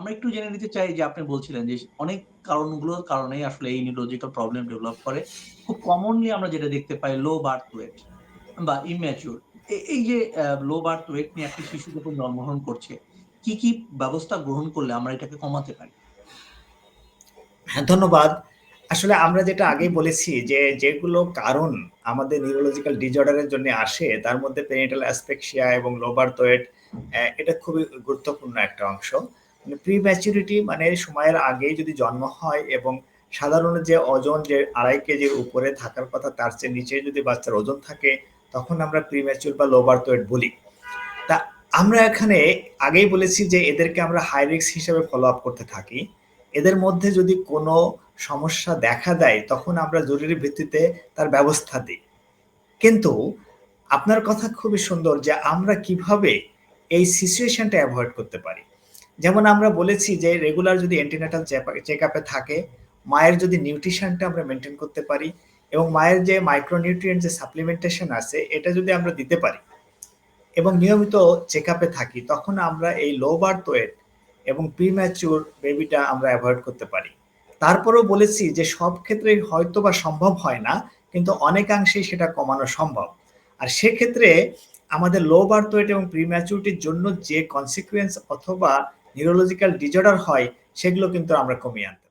আমরা একটু জেনে নিতে চাই যে আপনি বলছিলেন যে অনেক কারণগুলোর কারণেই আসলে এই নিউরোলজিক্যাল প্রবলেম ডেভেলপ করে। খুব কমনলি আমরা যেটা দেখতে পাই লো বার্থ ওয়েট বা ইম্যাচিউর। এই যে লো বার্থ ওয়েট নিয়ে একটা শিশু যখন জন্মগ্রহণ করছে, কি, কি ব্যবস্থা গ্রহণ করলে আমরা এটাকে কমাতে পারি? হ্যাঁ, ধন্যবাদ। আসলে আমরা যেটা আগেই বলেছি যে, যেগুলো কারণ আমাদের নিউরোলজিক্যাল ডিসঅর্ডার এর জন্য আসে তার মধ্যে পেনিটাল অ্যাসফেক্সিয়া এবং লো বার্থ ওয়েট এটা খুবই গুরুত্বপূর্ণ একটা অংশ। মানে প্রি-ম্যাচুরিটি মানে সময়ের আগেই যদি জন্ম হয় এবং সাধারণ যে ওজন যে ২.৫ কেজির উপরে থাকার কথা, তার চেয়ে নিচে যদি বাচ্চার ওজন থাকে, তখন আমরা প্রি-ম্যাচিউর বা লো বার্থ ওয়েট বলি। তা আমরা এখানে আগেই বলেছি যে এদেরকে আমরা হাই রিস্ক হিসেবে ফলো আপ করতে থাকি। এদের মধ্যে যদি কোনো সমস্যা দেখা দেয়, তখন আমরা জরুরি ভিত্তিতে তার ব্যবস্থা দিই কিন্তু আপনার কথা খুবই সুন্দর যে আমরা কীভাবে এই সিচুয়েশনটা অ্যাভয়েড করতে পারি। যেমন আমরা বলেছি যে রেগুলার যদি অ্যান্টিনাটাল চেপা চেকআপ এ থাকে, মায়ের যদি নিউট্রিশনটা আমরা মেনটেন করতে পারি এবং মায়ের যে মাইক্রোনিউট্রিয়েন্ট যে সাপ্লিমেন্টেশন আছে এটা যদি আমরা দিতে পারি এবং নিয়মিত চেকআপ এ থাকি তখন আমরা এই লো বার্থ ওয়েট এবং প্রিম্যাচিউর বেবিটা আমরা অ্যাভয়েড করতে পারি। তারপরেও বলেছি যে সব ক্ষেত্রেই হয়তোবা সম্ভব হয় না, কিন্তু অনেকাংশেই সেটা কমানো সম্ভব। আর সেক্ষেত্রে আমাদের লো বার্থ ওয়েট এবং প্রিম্যাচুরিটির জন্য যে কনসিকুয়েন্স অথবা নিউরোলজিক্যাল ডিজর্ডার হয় সেগুলো কিন্তু আমরা কমিয়ে আনতে